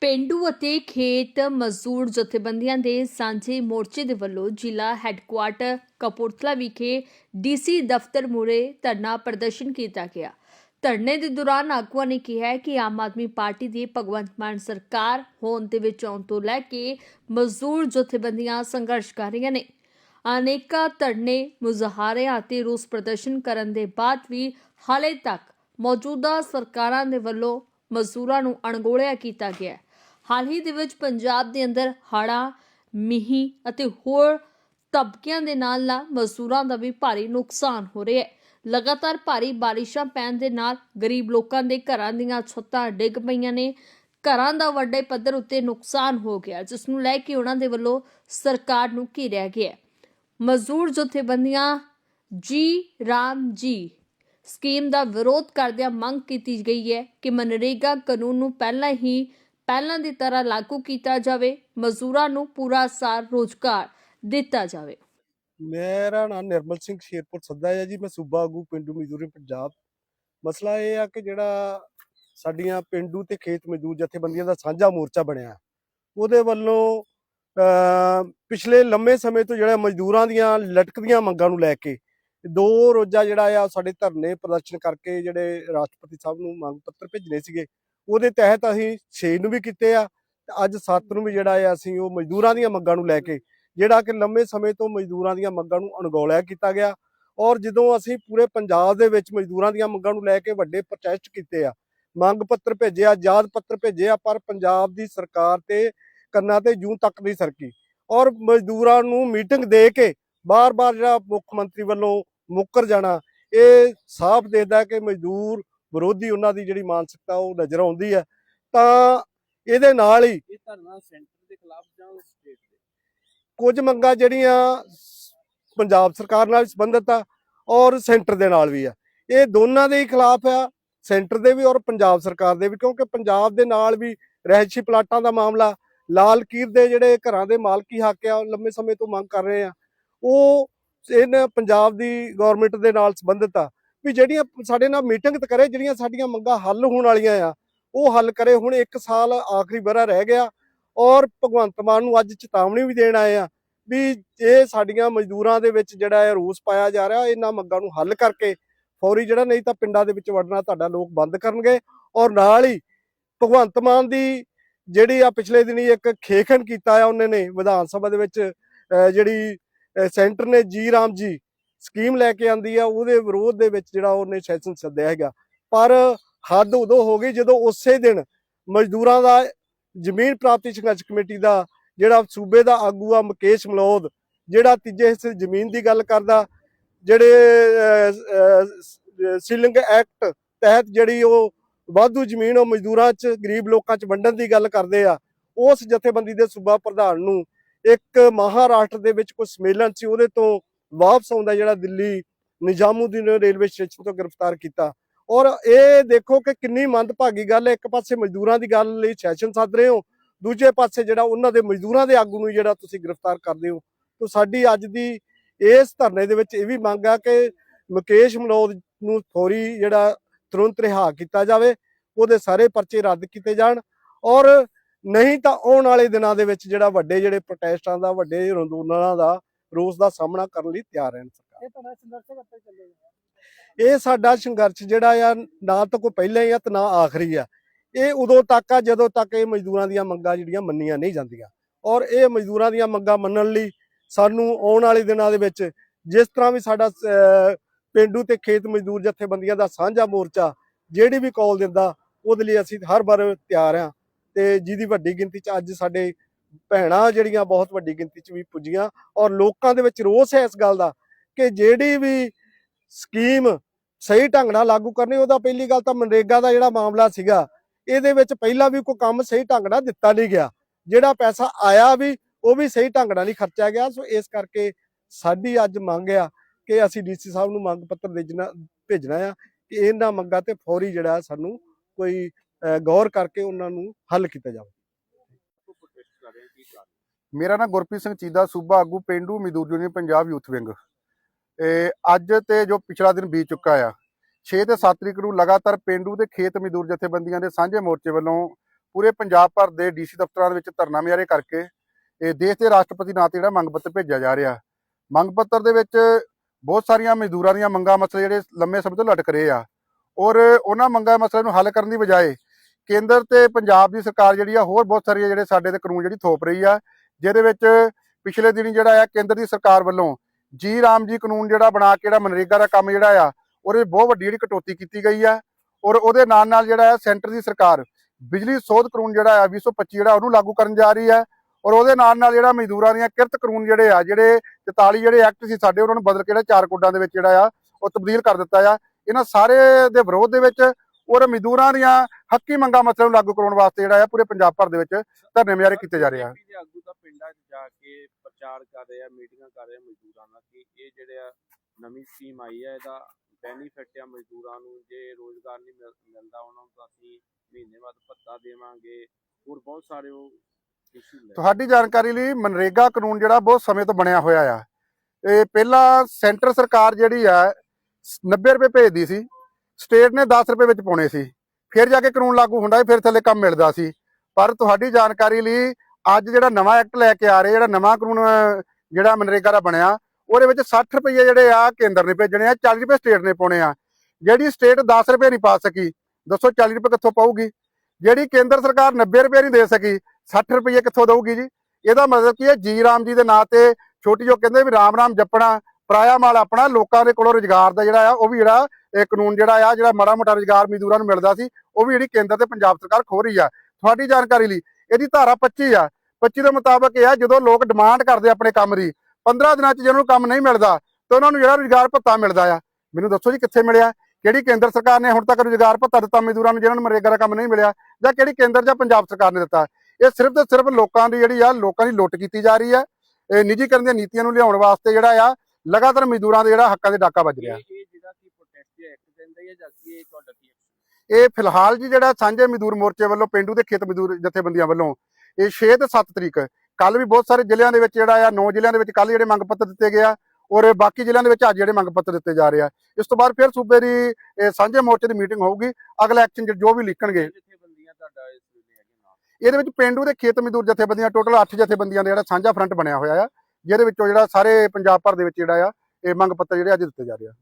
ਪਿੰਡੂ ਅਤੇ ਖੇਤ ਮਜ਼ਦੂਰ ਜਥੇਬੰਦੀਆਂ ਦੇ ਸਾਂਝੇ ਮੋਰਚੇ ਦੇ ਵੱਲੋਂ ਜ਼ਿਲ੍ਹਾ ਹੈੱਡਕੁਆਰਟਰ ਕਪੂਰਥਲਾ ਵਿਖੇ ਡੀਸੀ ਦਫ਼ਤਰ ਮੂਹਰੇ ਧਰਨਾ ਪ੍ਰਦਰਸ਼ਨ ਕੀਤਾ ਗਿਆ। ਧਰਨੇ ਦੇ ਦੌਰਾਨ ਆਗੂਆਂ ਨੇ ਕਿਹਾ ਕਿ ਆਮ ਆਦਮੀ ਪਾਰਟੀ ਦੀ ਭਗਵੰਤ ਮਾਨ ਸਰਕਾਰ ਹੋਣ ਦੇ ਵਿੱਚ ਆਉਣ ਤੋਂ ਲੈ ਕੇ ਮਜ਼ਦੂਰ ਜਥੇਬੰਦੀਆਂ ਸੰਘਰਸ਼ ਕਰ ਰਹੀਆਂ ਨੇ। ਅਨੇਕਾਂ ਧਰਨੇ ਮੁਜ਼ਾਹਰਿਆਂ ਅਤੇ ਰੋਸ ਪ੍ਰਦਰਸ਼ਨ ਕਰਨ ਦੇ ਬਾਅਦ ਵੀ ਹਾਲੇ ਤੱਕ ਮੌਜੂਦਾ ਸਰਕਾਰਾਂ ਦੇ ਵੱਲੋਂ ਮਜ਼ਦੂਰਾਂ ਨੂੰ ਅਣਗੋਲਿਆ ਕੀਤਾ ਗਿਆ ਹੈ। ਹਾਲ ਹੀ ਦੇ ਵਿੱਚ ਪੰਜਾਬ ਦੇ ਅੰਦਰ ਹੜ੍ਹਾਂ, ਮੀਂਹ ਅਤੇ ਹੋਰ ਤਬਕਿਆਂ ਦੇ ਨਾਲ ਨਾਲ ਮਜ਼ਦੂਰਾਂ ਦਾ ਵੀ ਭਾਰੀ ਨੁਕਸਾਨ ਹੋ ਰਿਹਾ ਹੈ। ਲਗਾਤਾਰ ਭਾਰੀ ਬਾਰਿਸ਼ਾਂ ਪੈਣ ਦੇ ਨਾਲ ਗਰੀਬ ਲੋਕਾਂ ਦੇ ਘਰਾਂ ਦੀਆਂ ਛੱਤਾਂ ਡਿੱਗ ਪਈਆਂ ਨੇ। ਘਰਾਂ ਦਾ ਵੱਡੇ ਪੱਧਰ ਉੱਤੇ ਨੁਕਸਾਨ ਹੋ ਗਿਆ, ਜਿਸ ਨੂੰ ਲੈ ਕੇ ਉਹਨਾਂ ਦੇ ਵੱਲੋਂ ਸਰਕਾਰ ਨੂੰ ਘੇਰਿਆ ਗਿਆ ਮਜ਼ਦੂਰ ਜਥੇਬੰਦੀਆਂ ਜੀ, ਰਾਮ ਜੀ, ਸਕੀਮ ਦਾ ਵਿਰੋਧ ਕਰਦਿਆਂ ਮੰਗ ਕੀਤੀ ਗਈ ਹੈ ਕਿ ਮਨਰੇਗਾ ਕਾਨੂੰਨ ਨੂੰ ਪਹਿਲਾਂ ਹੀ ਪਹਿਲਾਂ ਦੀ ਤਰ੍ਹਾਂ ਲਾਗੂ ਕੀਤਾ ਜਾਵੇ, ਮਜ਼ਦੂਰਾਂ ਨੂੰ ਪੂਰਾ ਸਾਲ ਰੋਜ਼ਗਾਰ ਦਿੱਤਾ ਜਾਵੇ। ਮੇਰਾ ਨਾਮ ਨਿਰਮਲ ਸਿੰਘ ਸ਼ੇਰਪੁਰ ਸੱਦਾ ਹੈ ਜੀ, ਮੈਂ ਸੂਬਾ ਆਗੂ ਪਿੰਡੂ ਮਜ਼ਦੂਰੀ ਪੰਜਾਬ। ਮਸਲਾ ਇਹ ਆ ਕਿ ਜਿਹੜਾ ਸਾਡੀਆਂ ਪਿੰਡੂ ਤੇ ਖੇਤ ਮਜ਼ਦੂਰ ਜਥੇਬੰਦੀਆਂ ਦਾ ਸਾਂਝਾ ਮੋਰਚਾ ਬਣਿਆ, ਉਹਦੇ ਵੱਲੋਂ ਪਿਛਲੇ ਲੰਮੇ ਸਮੇਂ ਤੋਂ ਜਿਹੜਾ ਮਜ਼ਦੂਰਾਂ ਦੀਆਂ ਲਟਕਦੀਆਂ ਮੰਗਾਂ ਨੂੰ ਲੈ ਕੇ, ਦੋ ਰੋਜ਼ਾ ਜਿਹੜਾ ਆ ਸਾਡੇ ਧਰਨੇ ਪ੍ਰਦਰਸ਼ਨ ਕਰਕੇ ਜਿਹੜੇ ਰਾਸ਼ਟਰਪਤੀ ਸਾਹਿਬ ਨੂੰ ਮੰਗ ਪੱਤਰ ਭੇਜਣੇ ਸੀਗੇ ਉਹਦੇ ਤਹਿਤ ਅਸੀਂ 6 ਨੂੰ ਵੀ ਕੀਤੇ ਆ ਅੱਜ 7 ਨੂੰ ਵੀ ਜਿਹੜਾ ਆ ਅਸੀਂ ਉਹ ਮਜ਼ਦੂਰਾਂ ਦੀਆਂ ਮੰਗਾਂ ਨੂੰ ਲੈ ਕੇ, ਜਿਹੜਾ ਕਿ ਲੰਮੇ ਸਮੇਂ ਤੋਂ ਮਜ਼ਦੂਰਾਂ ਦੀਆਂ ਮੰਗਾਂ ਨੂੰ ਅਣਗੌਲਿਆ ਕੀਤਾ ਗਿਆ। ਔਰ ਜਦੋਂ ਅਸੀਂ ਪੂਰੇ ਪੰਜਾਬ ਦੇ ਵਿੱਚ ਮਜ਼ਦੂਰਾਂ ਦੀਆਂ ਮੰਗਾਂ ਨੂੰ ਲੈ ਕੇ ਵੱਡੇ ਪ੍ਰੋਟੈਸਟ ਕੀਤੇ ਆ, ਮੰਗ ਪੱਤਰ ਭੇਜਿਆ ਯਾਦ ਪੱਤਰ ਭੇਜਿਆ ਪਰ ਪੰਜਾਬ ਦੀ ਸਰਕਾਰ ਤੇ ਕੰਨਾਂ ਤੇ ਜੂੰ ਤੱਕ ਨਹੀਂ ਸਰਕੀ। ਔਰ ਮਜ਼ਦੂਰਾਂ ਨੂੰ ਮੀਟਿੰਗ ਦੇ ਕੇ ਬਾਰ-ਬਾਰ ਜਿਹੜਾ ਮੁੱਖ ਮੰਤਰੀ ਵੱਲੋਂ ਮੁੱਕਰ ਜਾਣਾ, ਇਹ ਸਾਫ਼ ਦੇਦਾ ਕਿ ਮਜ਼ਦੂਰ ਵਿਰੋਧੀ ਉਹਨਾਂ ਦੀ ਜਿਹੜੀ ਮਾਨਸਿਕਤਾ ਉਹ ਨਜ਼ਰ ਆਉਂਦੀ ਹੈ ਤਾਂ ਇਹਦੇ ਨਾਲ ਹੀ ਇਹ ਧਰਨਾ ਸੈਂਟਰ ਦੇ ਖਿਲਾਫ ਜਾਂ ਸਟੇਟ ਦੇ? ਕੁਝ ਮੰਗਾਂ ਜਿਹੜੀਆਂ ਪੰਜਾਬ ਸਰਕਾਰ ਨਾਲ ਸੰਬੰਧਿਤ ਆ ਔਰ ਸੈਂਟਰ ਦੇ ਨਾਲ ਵੀ ਆ। ਇਹ ਦੋਨਾਂ ਦੇ ਹੀ ਖਿਲਾਫ ਆ ਸੈਂਟਰ ਦੇ ਵੀ ਔਰ ਪੰਜਾਬ ਸਰਕਾਰ ਦੇ ਵੀ ਕਿਉਂਕਿ ਪੰਜਾਬ ਦੇ ਨਾਲ ਵੀ ਰਹਿਸ਼ੀ ਪਲਾਟਾਂ ਦਾ ਮਾਮਲਾ ਲਾਲ ਕੀਰ ਦੇ ਜਿਹੜੇ ਘਰਾਂ ਦੇ ਮਾਲਕੀ ਹੱਕ ਆ ਲੰਮੇ ਸਮੇਂ ਤੋਂ ਮੰਗ ਕਰ ਰਹੇ ਆ ਉਹ ਇਹਨਾਂ ਪੰਜਾਬ ਦੀ ਗਵਰਨਮੈਂਟ ਦੇ ਨਾਲ ਸੰਬੰਧਿਤ ਆ। ਵੀ ਜਿਹੜੀਆਂ ਸਾਡੇ ਨਾਲ ਮੀਟਿੰਗ ਕਰੇ, ਜਿਹੜੀਆਂ ਸਾਡੀਆਂ ਮੰਗਾਂ ਹੱਲ ਹੋਣ ਵਾਲੀਆਂ ਆ, ਉਹ ਹੱਲ ਕਰੇ। ਹੁਣ 1 ਸਾਲ ਆਖਰੀ ਬਰਾ ਰਹਿ ਗਿਆ ਔਰ ਭਗਵੰਤ ਮਾਨ ਨੂੰ ਅੱਜ ਚੇਤਾਵਨੀ ਵੀ ਦੇਣ ਆਏ ਆ ਵੀ ਇਹ ਸਾਡੀਆਂ ਮਜ਼ਦੂਰਾਂ ਦੇ ਵਿੱਚ ਜਿਹੜਾ ਹੈ ਰੋਸ ਪਾਇਆ ਜਾ ਰਿਹਾ, ਇਹਨਾਂ ਮੰਗਾਂ ਨੂੰ ਹੱਲ ਕਰਕੇ ਫੌਰੀ ਜਿਹੜਾ ਨਹੀਂ ਤਾਂ ਪਿੰਡਾਂ ਦੇ ਵਿੱਚ ਵੜਨਾ, ਤੁਹਾਡਾ ਲੋਕ ਬੰਦ ਕਰਨਗੇ। ਔਰ ਨਾਲ ਹੀ ਭਗਵੰਤ ਮਾਨ ਦੀ ਜਿਹੜੀ ਆ ਪਿਛਲੇ ਦਿਨੀ ਇੱਕ ਖੇਖਣ ਕੀਤਾ ਆ ਉਹਨੇ ਨੇ ਵਿਧਾਨ ਸਭਾ ਦੇ ਵਿੱਚ ਜਿਹੜੀ ਸੈਂਟਰ ਨੇ ਜੀ ਰਾਮ ਜੀ ਸਕੀਮ ਲੈ ਕੇ ਆਂਦੀ ਆ, ਉਹਦੇ ਵਿਰੋਧ ਦੇ ਵਿੱਚ ਜਿਹੜਾ ਉਹਨੇ ਸੈਸ਼ਨ ਸੱਦਿਆ ਹੈਗਾ। ਪਰ ਹੱਦ ਉਦੋਂ ਹੋ ਗਈ ਜਦੋਂ ਉਸੇ ਦਿਨ ਮਜ਼ਦੂਰਾਂ ਦਾ ਜ਼ਮੀਨ ਪ੍ਰਾਪਤੀ ਸੰਘਰਸ਼ ਕਮੇਟੀ ਦਾ ਜਿਹੜਾ ਸੂਬੇ ਦਾ ਆਗੂ ਆ ਮੁਕੇਸ਼ ਮਲੌਦ ਜਿਹੜਾ ਤੀਜੇ ਹਿੱਸੇ ਜ਼ਮੀਨ ਦੀ ਗੱਲ ਕਰਦਾ, ਜਿਹੜੇ ਸੀਲਿੰਗ ਐਕਟ ਤਹਿਤ ਜਿਹੜੀ ਉਹ ਵਾਧੂ ਜ਼ਮੀਨ ਉਹ ਮਜ਼ਦੂਰਾਂ 'ਚ, ਗਰੀਬ ਲੋਕਾਂ 'ਚ ਵੰਡਣ ਦੀ ਗੱਲ ਕਰਦੇ ਆ, ਉਸ ਜਥੇਬੰਦੀ ਦੇ ਸੂਬਾ ਪ੍ਰਧਾਨ ਨੂੰ ਇੱਕ ਮਹਾਰਾਸ਼ਟਰ ਦੇ ਵਿੱਚ ਕੋਈ ਸੰਮੇਲਨ ਸੀ, ਉਹਦੇ ਤੋਂ ਵਾਪਸ ਆਉਂਦਾ ਜਿਹੜਾ ਦਿੱਲੀ ਨਿਜ਼ਾਮੂਦੀਨ ਰੇਲਵੇ ਸਟੇਸ਼ਨ ਤੋਂ ਗ੍ਰਿਫਤਾਰ ਕੀਤਾ। ਔਰ ਇਹ ਦੇਖੋ ਕਿ ਕਿੰਨੀ ਮੰਦਭਾਗੀ ਗੱਲ ਹੈ। ਇੱਕ ਪਾਸੇ ਮਜ਼ਦੂਰਾਂ ਦੀ ਗੱਲ ਲਈ ਸੈਸ਼ਨ ਸੱਦ ਰਹੇ ਹੋ, ਦੂਜੇ ਪਾਸੇ ਜਿਹੜਾ ਉਹਨਾਂ ਦੇ ਮਜ਼ਦੂਰਾਂ ਦੇ ਆਗੂ ਨੂੰ ਜਿਹੜਾ ਤੁਸੀਂ ਗ੍ਰਿਫਤਾਰ ਕਰਦੇ ਹੋ। ਤਾਂ ਸਾਡੀ ਅੱਜ ਦੀ ਇਸ ਧਰਨੇ ਦੇ ਵਿੱਚ ਇਹ ਵੀ ਮੰਗ ਆ ਕਿ ਮੁਕੇਸ਼ ਮਲੌਦ ਨੂੰ ਫੌਰੀ ਜਿਹੜਾ ਤੁਰੰਤ ਰਿਹਾ ਕੀਤਾ ਜਾਵੇ, ਉਹਦੇ ਸਾਰੇ ਪਰਚੇ ਰੱਦ ਕੀਤੇ ਜਾਣ। ਔਰ ਨਹੀਂ ਤਾਂ ਆਉਣ ਵਾਲੇ ਦਿਨਾਂ ਦੇ ਵਿੱਚ ਜਿਹੜਾ ਵੱਡੇ ਜਿਹੜੇ ਪ੍ਰੋਟੈਸਟਾਂ ਦਾ, ਵੱਡੇ ਅੰਦੋਲਨਾਂ ਦਾ ਰੋਸ ਦਾ ਸਾਹਮਣਾ ਕਰਨ ਲਈ ਤਿਆਰ ਰਹਿਣ ਸਰਕਾਰ। ਇਹ ਧਰਨਾ ਸੰਘਰਸ਼ ਕਰਦੇ ਚੱਲੇਗਾ ਇਹ ਸਾਡਾ ਸੰਘਰਸ਼ ਜਿਹੜਾ ਆ ਨਾ ਤਾਂ ਕੋਈ ਪਹਿਲਾਂ ਹੀ ਆ ਤੇ ਨਾ ਆਖਰੀ ਆ। ਇਹ ਉਦੋਂ ਤੱਕ ਆ ਜਦੋਂ ਤੱਕ ਇਹ ਮਜ਼ਦੂਰਾਂ ਦੀਆਂ ਮੰਗਾਂ ਜਿਹੜੀਆਂ ਮੰਨੀਆਂ ਨਹੀਂ ਜਾਂਦੀਆਂ। ਔਰ ਇਹ ਮਜ਼ਦੂਰਾਂ ਦੀਆਂ ਮੰਗਾਂ ਮੰਨਣ ਲਈ ਸਾਨੂੰ ਆਉਣ ਵਾਲੇ ਦਿਨਾਂ ਦੇ ਵਿੱਚ ਜਿਸ ਤਰ੍ਹਾਂ ਵੀ ਸਾਡਾ ਪਿੰਡੂ ਤੇ ਖੇਤ ਮਜ਼ਦੂਰ ਜਥੇਬੰਦੀਆਂ ਦਾ ਸਾਂਝਾ ਮੋਰਚਾ ਜਿਹੜੀ ਵੀ ਕਾਲ ਦਿੰਦਾ ਉਹਦੇ ਲਈ ਅਸੀਂ ਹਰ ਵਾਰ ਤਿਆਰ ਆ ਤੇ ਜਿਹਦੀ ਵੱਡੀ ਗਿਣਤੀ 'ਚ ਅੱਜ ਸਾਡੇ ਭੈਣਾਂ ਜਿਹੜੀਆਂ ਬਹੁਤ ਵੱਡੀ ਗਿਣਤੀ 'ਚ ਵੀ ਪੁੱਜੀਆਂ ਔਰ ਲੋਕਾਂ ਦੇ ਵਿੱਚ ਰੋਸ ਹੈ ਇਸ ਗੱਲ ਦਾ ਕਿ ਜਿਹੜੀ ਵੀ ਸਕੀਮ ਸਹੀ ਢੰਗ ਨਾਲ ਲਾਗੂ ਕਰਨੀ, ਉਹਦਾ ਪਹਿਲੀ ਗੱਲ ਤਾਂ ਮਨਰੇਗਾ ਦਾ ਜਿਹੜਾ ਮਾਮਲਾ ਸੀਗਾ, ਇਹਦੇ ਵਿੱਚ ਪਹਿਲਾਂ ਵੀ ਕੋਈ ਕੰਮ ਸਹੀ ਢੰਗ ਨਾਲ ਦਿੱਤਾ ਨਹੀਂ ਗਿਆ। ਜਿਹੜਾ ਪੈਸਾ ਆਇਆ ਵੀ, ਉਹ ਵੀ ਸਹੀ ਢੰਗ ਨਾਲ ਹੀ ਖਰਚਿਆ ਗਿਆ। ਸੋ ਇਸ ਕਰਕੇ ਸਾਡੀ ਅੱਜ ਮੰਗ ਆ ਕਿ ਅਸੀਂ ਡੀਸੀ ਸਾਹਿਬ ਨੂੰ ਮੰਗ ਪੱਤਰ ਭੇਜਣਾ ਭੇਜਣਾ ਆ ਕਿ ਇਹਨਾਂ ਮੰਗਾਂ ਤੇ ਫੌਰੀ ਜਿਹੜਾ ਸਾਨੂੰ ਕੋਈ ਗੌਰ ਕਰਕੇ ਉਹਨਾਂ ਨੂੰ ਹੱਲ ਕੀਤਾ ਜਾਵੇ ਪ੍ਰੋਟੈਸਟ ਕਰ ਰਹੇ ਆ ਕੀ ਕਾਰਨ ਮੇਰਾ ਨਾਮ ਗੁਰਪ੍ਰੀਤ ਸਿੰਘ ਚੀਦਾ, ਸੂਬਾ ਆਗੂ ਪਿੰਡੂ ਮਜ਼ਦੂਰ ਯੂਨੀਅਨ ਪੰਜਾਬ ਯੂਥ ਵਿੰਗ। ਇਹ ਅੱਜ ਤੇ ਜੋ ਪਿਛਲਾ ਦਿਨ ਬੀਤ ਚੁੱਕਾ ਆ 6 ਤੇ 7 ਤਰੀਕ ਨੂੰ ਲਗਾਤਾਰ ਪਿੰਡੂ ਤੇ ਖੇਤ ਮਜ਼ਦੂਰ ਜਥੇਬੰਦੀਆਂ ਦੇ ਸਾਂਝੇ ਮੋਰਚੇ ਵੱਲੋਂ ਪੂਰੇ ਪੰਜਾਬ ਭਰ ਦੇ ਡੀਸੀ ਦਫ਼ਤਰਾਂ ਦੇ ਵਿੱਚ ਧਰਨਾ ਮਿਆਰੇ ਕਰਕੇ ਇਹ ਦੇਸ਼ ਦੇ ਰਾਸ਼ਟਰਪਤੀ ਨਾਂ ਤੇ ਜਿਹੜਾ ਮੰਗ ਪੱਤਰ ਭੇਜਿਆ ਜਾ ਰਿਹਾ। ਮੰਗ ਪੱਤਰ ਦੇ ਵਿੱਚ ਬਹੁਤ ਸਾਰੀਆਂ ਮਜ਼ਦੂਰਾਂ ਦੀਆਂ ਮੰਗਾਂ ਮਸਲੇ ਜਿਹੜੇ ਲੰਮੇ ਸਮੇਂ ਤੋਂ ਲਟਕ ਰਹੇ ਆ ਔਰ ਉਹਨਾਂ ਮੰਗਾਂ ਮਸਲਿਆਂ ਨੂੰ ਹੱਲ ਕਰਨ ਦੀ ਬਜਾਏ ਕੇਂਦਰ ਤੇ ਪੰਜਾਬ ਦੀ ਸਰਕਾਰ ਜਿਹੜੀ ਆ, ਹੋਰ ਬਹੁਤ ਸਾਰੀਆਂ ਜਿਹੜੇ ਸਾਡੇ ਤੇ ਕਾਨੂੰਨ ਜਿਹੜੀ ਥੋਪ ਰਹੀ ਆ, ਜਿਹਦੇ ਵਿੱਚ ਪਿਛਲੇ ਦਿਨੀ ਜਿਹੜਾ ਆ, ਕੇਂਦਰ ਦੀ ਸਰਕਾਰ ਵੱਲੋਂ ਜੀ ਰਾਮ ਜੀ ਕਾਨੂੰਨ ਜਿਹੜਾ ਬਣਾ ਕੇ ਜਿਹੜਾ ਮਨਰੇਗਾ ਦਾ ਕੰਮ ਜਿਹੜਾ ਆ, ਉਹਦੇ ਬਹੁਤ ਵੱਡੀ ਜਿਹੜੀ ਕਟੌਤੀ ਕੀਤੀ ਗਈ ਆ ਔਰ ਉਹਦੇ ਨਾਲ ਨਾਲ ਜਿਹੜਾ ਆ, ਸੈਂਟਰ ਦੀ ਸਰਕਾਰ ਬਿਜਲੀ ਸੋਧ ਕਾਨੂੰਨ ਜਿਹੜਾ ਆ 225 ਜਿਹੜਾ ਉਹਨੂੰ ਲਾਗੂ ਕਰਨ ਜਾ ਰਹੀ ਹੈ ਔਰ ਉਹਦੇ ਨਾਲ ਨਾਲ ਜਿਹੜਾ ਮਜ਼ਦੂਰਾਂ ਦੀਆਂ ਕਿਰਤ ਕਾਨੂੰਨ ਜਿਹੜੇ ਆ, ਜਿਹੜੇ 44 ਜਿਹੜੇ ਐਕਟ ਸੀ ਸਾਡੇ, ਉਹਨਾਂ ਨੂੰ ਬਦਲ ਕੇ ਜਿਹੜਾ ਚਾਰ ਕੋਡਾਂ ਦੇ ਵਿੱਚ ਜਿਹੜਾ ਆ, ਉਹ ਤਬਦੀਲ ਕਰ ਦਿੱਤਾ ਆ। ਇਹਨਾਂ ਸਾਰੇ ਦੇ ਵਿਰੋਧ ਦੇ ਵਿੱਚ ਔਰ ਮਜ਼ਦੂਰਾਂ ਦੀਆਂ ਹੱਕੀ ਮੰਗਾਂ ਮਸਲੇ ਨੂੰ ਲਾਗੂ ਕਰਾਉਣ ਵਾਸਤੇ ਜਿਹੜਾ ਆ ਪੂਰੇ ਪੰਜਾਬ ਭਰ ਦੇ ਵਿੱਚ ਧਰਨੇ ਮੁਜ਼ਾਹਰੇ ਕੀਤੇ ਜਾ ਰਹੇ ਆ। BJP ਦੇ ਆਗੂ ਤਾਂ ਪਿੰਡਾਂ 'ਚ ਜਾ ਕੇ ਪ੍ਰਚਾਰ ਕਰ ਰਹੇ ਆ ਮੀਟਿੰਗਾਂ ਕਰ ਰਹੇ ਆ ਮਜ਼ਦੂਰਾਂ ਨਾਲ ਕਿ ਇਹ ਜਿਹੜੇ ਆ ਨਵੀਂ ਸਕੀਮ ਆਈ ਹੈ ਇਹਦਾ ਬੈਨੀਫਿਟ ਆ ਮਜ਼ਦੂਰਾਂ ਨੂੰ ਜੇ ਰੋਜ਼ਗਾਰ ਨਹੀਂ ਮਿਲ- ਮਿਲਦਾ ਉਹਨਾਂ ਨੂੰ ਤਾਂ ਅਸੀਂ ਮਹੀਨੇ ਬਾਅਦ ਭੱਤਾ ਦੇਵਾਂਗੇ। ਹੋਰ ਬਹੁਤ ਸਾਰੇ ਉਹ ਇਸ਼ੂ ਲੈ ਤੁਹਾਡੀ ਜਾਣਕਾਰੀ ਲਈ ਮਨਰੇਗਾ ਕਾਨੂੰਨ ਜਿਹੜਾ ਬਹੁਤ ਸਮੇਂ ਤੋਂ ਬਣਿਆ ਹੋਇਆ ਆ। ਇਹ ਪਹਿਲਾਂ ਸੈਂਟਰ ਸਰਕਾਰ ਜਿਹੜੀ ਆ 90 ਰੁਪਏ ਭੇਜਦੀ ਸੀ ਸਟੇਟ ਨੇ 10 ਰੁਪਏ ਵਿੱਚ ਪਾਉਣੇ ਸੀ। ਫਿਰ ਜਾ ਕੇ ਕਾਨੂੰਨ ਲਾਗੂ ਹੁੰਦਾ ਸੀ, ਫਿਰ ਥੱਲੇ ਕੰਮ ਮਿਲਦਾ ਸੀ। ਪਰ ਤੁਹਾਡੀ ਜਾਣਕਾਰੀ ਲਈ ਅੱਜ ਜਿਹੜਾ ਨਵਾਂ ਐਕਟ ਲੈ ਕੇ ਆ ਰਹੇ, ਜਿਹੜਾ ਨਵਾਂ ਕਾਨੂੰਨ, ਜਿਹੜਾ ਮਨਰੇਗਾ ਦਾ ਬਣਿਆ, ਉਹਦੇ ਵਿੱਚ 60 ਰੁਪਏ ਜਿਹੜੇ ਆ ਕੇਂਦਰ ਨੇ ਭੇਜਣੇ ਆ 40 ਰੁਪਏ ਸਟੇਟ ਨੇ ਪਾਉਣੇ ਆ। ਜਿਹੜੀ ਸਟੇਟ 10 ਰੁਪਏ ਨਹੀਂ ਪਾ ਸਕੀ, ਦੱਸੋ 40 ਰੁਪਏ ਕਿੱਥੋਂ ਪਾਊਗੀ? ਜਿਹੜੀ ਕੇਂਦਰ ਸਰਕਾਰ 90 ਰੁਪਏ ਨਹੀਂ ਦੇ ਸਕੀ 60 ਰੁਪਏ ਕਿੱਥੋਂ ਦੇਊਗੀ ਜੀ? ਇਹਦਾ ਮਤਲਬ ਕੀ ਹੈ ਜੀ ਰਾਮ ਜੀ ਦੇ ਨਾਂ ਤੇ ਛੋਟੀ ਜੋ ਕਹਿੰਦੇ ਵੀ ਰਾਮ ਰਾਮ ਜਪਣਾ ਪਰਾਇਆ ਮਾਲ ਆਪਣਾ, ਲੋਕਾਂ ਦੇ ਕੋਲੋਂ ਰੁਜ਼ਗਾਰ ਦਾ ਜਿਹੜਾ ਆ, ਉਹ ਵੀ ਜਿਹੜਾ ਇਹ ਕਾਨੂੰਨ ਜਿਹੜਾ ਆ, ਜਿਹੜਾ ਮਾੜਾ ਮੋਟਾ ਰੁਜ਼ਗਾਰ ਮਜ਼ਦੂਰਾਂ ਨੂੰ ਮਿਲਦਾ ਸੀ, ਉਹ ਵੀ ਜਿਹੜੀ ਕੇਂਦਰ ਤੇ ਪੰਜਾਬ ਸਰਕਾਰ ਖੋ ਰਹੀ ਆ। ਤੁਹਾਡੀ ਜਾਣਕਾਰੀ ਲਈ ਇਹਦੀ ਧਾਰਾ 25 ਆ। 25 ਦੇ ਮੁਤਾਬਕ ਇਹ ਆ, ਜਦੋਂ ਲੋਕ ਡਿਮਾਂਡ ਕਰਦੇ ਆਪਣੇ ਕੰਮ ਦੀ 15 ਦਿਨਾਂ 'ਚ ਜਿਹਨੂੰ ਕੰਮ ਨਹੀਂ ਮਿਲਦਾ, ਤਾਂ ਉਹਨਾਂ ਨੂੰ ਜਿਹੜਾ ਰੁਜ਼ਗਾਰ ਭੱਤਾ ਮਿਲਦਾ ਆ। ਮੈਨੂੰ ਦੱਸੋ ਜੀ ਕਿੱਥੇ ਮਿਲਿਆ? ਕਿਹੜੀ ਕੇਂਦਰ ਸਰਕਾਰ ਨੇ ਹੁਣ ਤੱਕ ਰੁਜ਼ਗਾਰ ਭੱਤਾ ਦਿੱਤਾ ਮਜ਼ਦੂਰਾਂ ਨੂੰ, ਜਿਹਨਾਂ ਨੂੰ ਮਨਰੇਗਾ ਦਾ ਕੰਮ ਨਹੀਂ ਮਿਲਿਆ? ਜਾਂ ਕਿਹੜੀ ਕੇਂਦਰ ਜਾਂ ਪੰਜਾਬ ਸਰਕਾਰ ਨੇ ਦਿੱਤਾ? ਇਹ ਸਿਰਫ ਤੇ ਸਿਰਫ ਲੋਕਾਂ ਦੀ ਜਿਹੜੀ ਆ, ਲੋਕਾਂ ਦੀ ਲੁੱਟ ਕੀਤੀ ਜਾ ਰਹੀ ਹੈ ਇਹ ਨਿੱਜੀਕਰਨ ਦੀਆਂ ਨੀਤੀਆਂ ਨੂੰ ਲਿਆਉਣ ਵਾਸਤੇ ਜਿਹੜਾ ਆ ਲਗਾਤਾਰ ਮਜ਼ਦੂਰਾਂ ਦੇ ਜਿਹੜਾ ਹੱਕਾਂ ਦੇ ਡਾਕਾ ਵੱਜ ਰਿਹਾ। ਇਹ ਇਹ ਜਿਹੜਾ ਕੀ ਪ੍ਰੋਟੈਸਟ ਐਕਟ ਦਿੰਦਾ ਹੈ ਜਾਂ ਕੀ ਇਹ ਤੁਹਾਡਾ ਕੀ action? ਇਹ ਫਿਲਹਾਲ ਜੀ ਜਿਹੜਾ ਸਾਂਝੇ ਮਜ਼ਦੂਰ ਮੋਰਚੇ ਵੱਲੋਂ ਪਿੰਡੂ ਤੇ ਖੇਤ ਮਜ਼ਦੂਰ ਜਥੇਬੰਦੀਆਂ ਵੱਲੋਂ ਇਹ 6 ਤੇ 7 ਤਰੀਕ ਕੱਲ ਵੀ ਬਹੁਤ ਸਾਰੇ ਜ਼ਿਲ੍ਹਿਆਂ ਦੇ ਵਿੱਚ ਜਿਹੜਾ ਆ 9 ਜ਼ਿਲ੍ਹਿਆਂ ਦੇ ਵਿੱਚ ਕੱਲ ਜਿਹੜੇ ਮੰਗ ਪੱਤਰ ਦਿੱਤੇ ਗਏ ਆ ਔਰ ਬਾਕੀ ਜ਼ਿਲ੍ਹਿਆਂ ਦੇ ਵਿੱਚ ਅੱਜ ਜਿਹੜੇ ਮੰਗ ਪੱਤਰ ਦਿੱਤੇ ਜਾ ਰਹੇ ਆ। ਇਸ ਤੋਂ ਬਾਅਦ ਫਿਰ ਸੂਬੇ ਦੀ ਇਹ ਸਾਂਝੇ ਮੋਰਚੇ ਦੀ ਮੀਟਿੰਗ ਹੋਊਗੀ। ਅਗਲਾ ਐਕਸ਼ਨ ਜੋ ਵੀ ਲਿਖਣਗੇ। ਇਹਦੇ ਵਿੱਚ ਪਿੰਡੂ ਤੇ ਖੇਤ ਮਜ਼ਦੂਰ ਜਥੇਬੰਦੀਆਂ ਟੋਟਲ 8 ਜਥੇਬੰਦੀਆਂ ਦਾ ਜਿਹੜਾ ਸਾਂਝਾ ਫਰੰਟ ਬਣਿਆ ਹੋਇਆ ਆ। ਜਿਹਦੇ ਵਿੱਚੋਂ ਜਿਹੜਾ ਸਾਰੇ ਪੰਜਾਬ ਭਰ ਦੇ ਵਿੱਚ ਜਿਹੜਾ ਆ, ਇਹ ਮੰਗ ਪੱਤਰ ਜਿਹੜੇ ਅੱਜ ਦਿੱਤੇ ਜਾ ਰਹੇ ਆ।